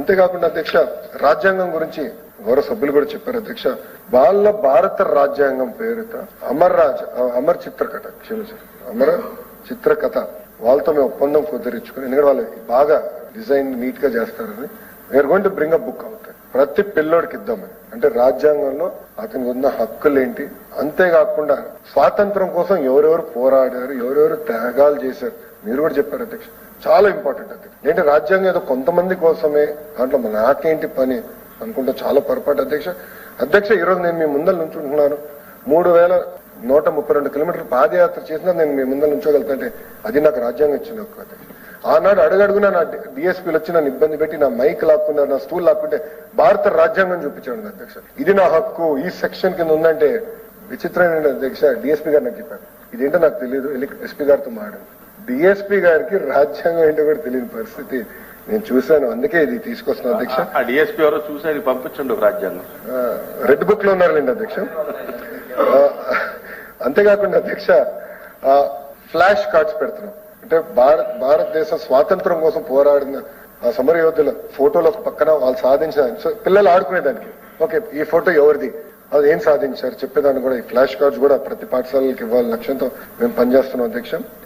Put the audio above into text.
అంతేకాకుండా అధ్యక్ష రాజ్యాంగం గురించి గౌరవ సభ్యులు కూడా చెప్పారు. అధ్యక్ష వాళ్ళ భారత రాజ్యాంగం పేరుత అమర్ రాజ్ అమర్ చిత్రకథ క్షమించారు అమర చిత్రకథ. వాళ్ళతో మేము ఒప్పందం కుదిరించుకుని ఎందుకంటే వాళ్ళు బాగా డిజైన్ నీట్గా చేస్తారని where going to bring a book అవుతాయి ప్రతి పిల్లోడికి ఇద్దామని అంటే రాజ్యాంగంలో అతనికి ఉన్న హక్కులు ఏంటి అంతేకాకుండా స్వాతంత్రం కోసం ఎవరెవరు పోరాడారు ఎవరెవరు త్యాగాలు చేశారు మీరు కూడా చెప్పారు అధ్యక్ష. చాలా ఇంపార్టెంట్ అది ఏంటి రాజ్యాంగం ఏదో కొంతమంది కోసమే దాంట్లో నాకేంటి పని అనుకుంటే చాలా పొరపాటు అధ్యక్ష. అధ్యక్ష ఈ రోజు నేను మీ ముందర నుంచుంటున్నాను. మూడు వేల నూట ముప్పై రెండు కిలోమీటర్లు పాదయాత్ర చేసినా నేను మీ ముందర నుంచోగలుగుతుంటే అది నాకు రాజ్యాంగం ఇచ్చిన ఒక అధ్యక్ష. ఆనాడు అడుగడుగునా నా డిఎస్పీలు వచ్చి నన్ను ఇబ్బంది పెట్టి నా మైక్ లాక్కున్నారు నా స్టూల్ లాక్కుంటే భారత రాజ్యాంగం చూపించాడు అధ్యక్ష. ఇది నా హక్కు. ఈ సెక్షన్ కింద ఉందంటే విచిత్రమైన అధ్యక్ష డిఎస్పీ గారు నాకు చెప్పారు. ఇదేంటో నాకు తెలియదు ఎస్పీ గారితో మాట్లాడు. డిఎస్పీ గారికి రాజ్యాంగం ఏంటో కూడా తెలియని పరిస్థితి నేను చూశాను. అందుకే ఇది తీసుకొస్తున్నాను అధ్యక్ష. డిఎస్పీ ఎవరో చూసి ఆయనకి పంపించండి రాజ్యాంగం. రెడ్ బుక్లో ఉన్నారులేండి అధ్యక్ష. ఆ, అంతేకాకుండా అధ్యక్ష ఫ్లాష్ కార్డ్స్ పెడుతున్నాం. అంటే భారత్ భారతదేశ స్వాతంత్రం కోసం పోరాడిన ఆ సమరయోధుల ఫోటోలో ఫోటోలు ఒక పక్కన వాళ్ళు సాధించిన సో పిల్లలు ఆడుకునేదానికి. ఓకే ఈ ఫోటో ఎవరిది? అది ఏం సాధించారు? చెప్పేదాన్ని కూడా ఈ ఫ్లాష్ కార్డ్స్ కూడా ప్రతి పాఠశాలకి ఇవ్వాలి లక్ష్యంతో మేము పనిచేస్తున్నాం అధ్యక్షం.